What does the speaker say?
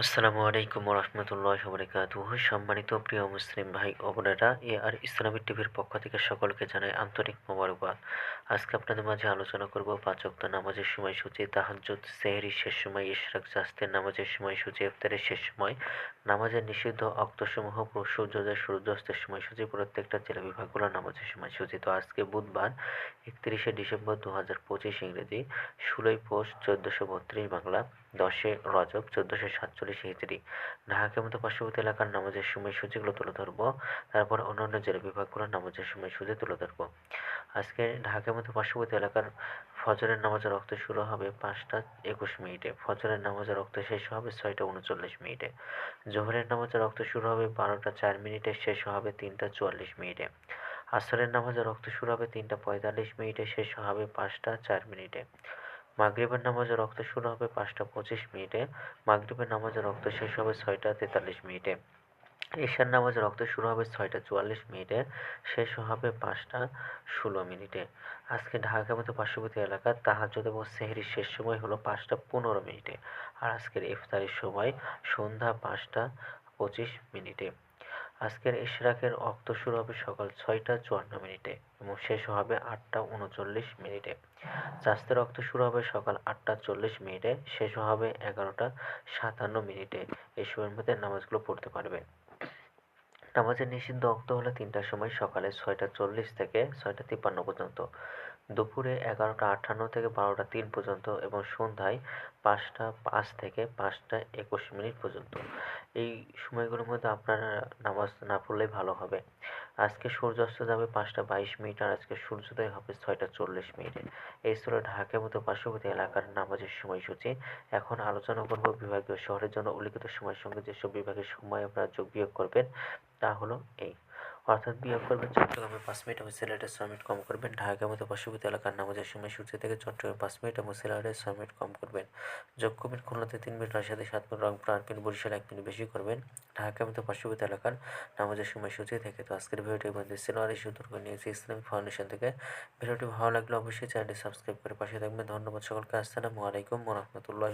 আসসালামু আলাইকুম রহমতুল্লাহ বরকাত সম্মানিত প্রিয় মুসলিম ভাই ও বোনেরা, এ আর ইসলামিক টিভির পক্ষ থেকে সকলকে জানাই আন্তরিক মোবারকবাদ। আজকে আপনাদের মাঝে আলোচনা করব পাঁচ ওয়াক্ত নামাজের সময়সূচি, তাহাজ্জুদ, সেহরি শেষ সময়, ইশরাক, জাস্তের নামাজের সময়সূচি, ইফতারের শেষ সময়, নামাজের নিষিদ্ধ অক্তসমূহ সূর্যোদয় সূর্যাস্তের সময়সূচি, প্রত্যেকটা জেলা বিভাগগুলো নামাজের সময়সূচি। তো আজকে বুধবার, একত্রিশে ডিসেম্বর দু হাজার পঁচিশ ইংরেজি, ষোলোই পৌষ চোদ্দোশো বত্রিশ বাংলা। দশে রজব, চোদ্দোশো সাতচল্লিশ হিজড়ি ঢাকার মতো পার্শ্ববর্তী এলাকার নামাজের সময়সূচিগুলো তুলে ধরবো। তারপর অন্যান্য জেলা বিভাগগুলোর নামাজের সময়সূচি তুলে ধরবো। আজকে ঢাকার মতো পার্শ্ববর্তী এলাকার ফজরের নামাজের রক্ত শুরু হবে পাঁচটা একুশ মিনিটে। ফজরের নামাজের রক্ত শেষ হবে ছয়টা উনচল্লিশ মিনিটে। জোহরের নামাজের রক্ত শুরু হবে বারোটা চার মিনিটে, শেষ হবে তিনটা চুয়াল্লিশ মিনিটে। আসরের নামাজের রক্ত শুরু হবে তিনটা পঁয়তাল্লিশ মিনিটে, শেষ হবে পাঁচটা চার মিনিটে। মাগরিবের নামাজে রক্ত শুরু হবে পাঁচটা পঁচিশ মিনিটে, মাগরিবের নামাজে রক্ত শেষ হবে ছয়টা তেতাল্লিশ মিনিটে। ঈশার নামাজে রক্ত শুরু হবে ছয়টা চুয়াল্লিশ মিনিটে, শেষ হবে পাঁচটা ষোলো মিনিটে। আজকে ঢাকা মতো পার্শ্ববর্তী এলাকার তাহাজ্জুদ এবং সেহরির শেষ সময় হলো পাঁচটা পনেরো মিনিটে। আর আজকের ইফতারির সময় সন্ধ্যা পাঁচটা পঁচিশ মিনিটে। আজকের ইশরাকের রক্ত শুরু হবে সকাল ছয়টা চুয়ান্ন মিনিটে এবং শেষ হবে আটটা উনচল্লিশ মিনিটে। চাষতে রক্ত শুরু হবে সকাল আটটা চল্লিশ মিনিটে, শেষ হবে এগারোটা সাতান্ন মিনিটে। এই সময়ের মধ্যে নামাজগুলো পড়তে পারবেন নামাজের নিষিদ্ধ অক্ত হলো তিনটার সময় সকালে ছয়টা চল্লিশ থেকে ছয়টা তিপ্পান্ন পর্যন্ত, দুপুরে এগারোটা আটান্ন থেকে বারোটা তিন পর্যন্ত এবং সন্ধ্যায় পাঁচটা পাঁচ থেকে পাঁচটা একুশ মিনিট পর্যন্ত। এই সময়গুলোর মধ্যে আপনারা নামাজ না পড়লেই ভালো হবে। আজকে সূর্যাস্ত যাবে পাঁচটা বাইশ মিনিট আর আজকে সূর্যোদয় হবে ছয়টা চল্লিশ মিনিটে। এই ছিল ঢাকার মতো পার্শ্ববর্তী এলাকার নামাজের সময়সূচি। এখন আলোচনা করব বিভাগীয় শহরের জন্য। উল্লিখিত সময়ের সঙ্গে যেসব বিভাগের সময় আপনারা যোগ বিয়োগ করবেন, তা হলো এই। অর্থাৎ বিয়োগ করবেন চট্টগ্রামে পাঁচ মিনিট এবং সিলেটে ছয় মিনিট কম করবেন। ঢাকার মতো পার্শ্ববর্তী এলাকার নামাজের সূর্য থেকে চট্টগ্রামে পাঁচ মিনিট এবং সিলেটে ছয় মিনিট কম করবেন। যোগ করবেন খুলনাতে তিন মিনিট, রাজশাহীতে সাত মিনিট, রংপুর আট মিনিট, বরিশাল এক মিনিট বেশি করবেন। ঢাকার মতো পার্শ্ববর্তী এলাকার নামাজের সময়সূচি থেকে তো আজকের ভিডিওটি বন্ধু ছিল আর এই নিউজ ইসলামিক ফাউন্ডেশন থেকে। ভিডিওটি ভালো লাগলে অবশ্যই চ্যানেলটি সাবস্ক্রাইব করে পাশে থাকবেন। ধন্যবাদ সকলকে। আসসালামু আলাইকুম রহমতুল্লাহ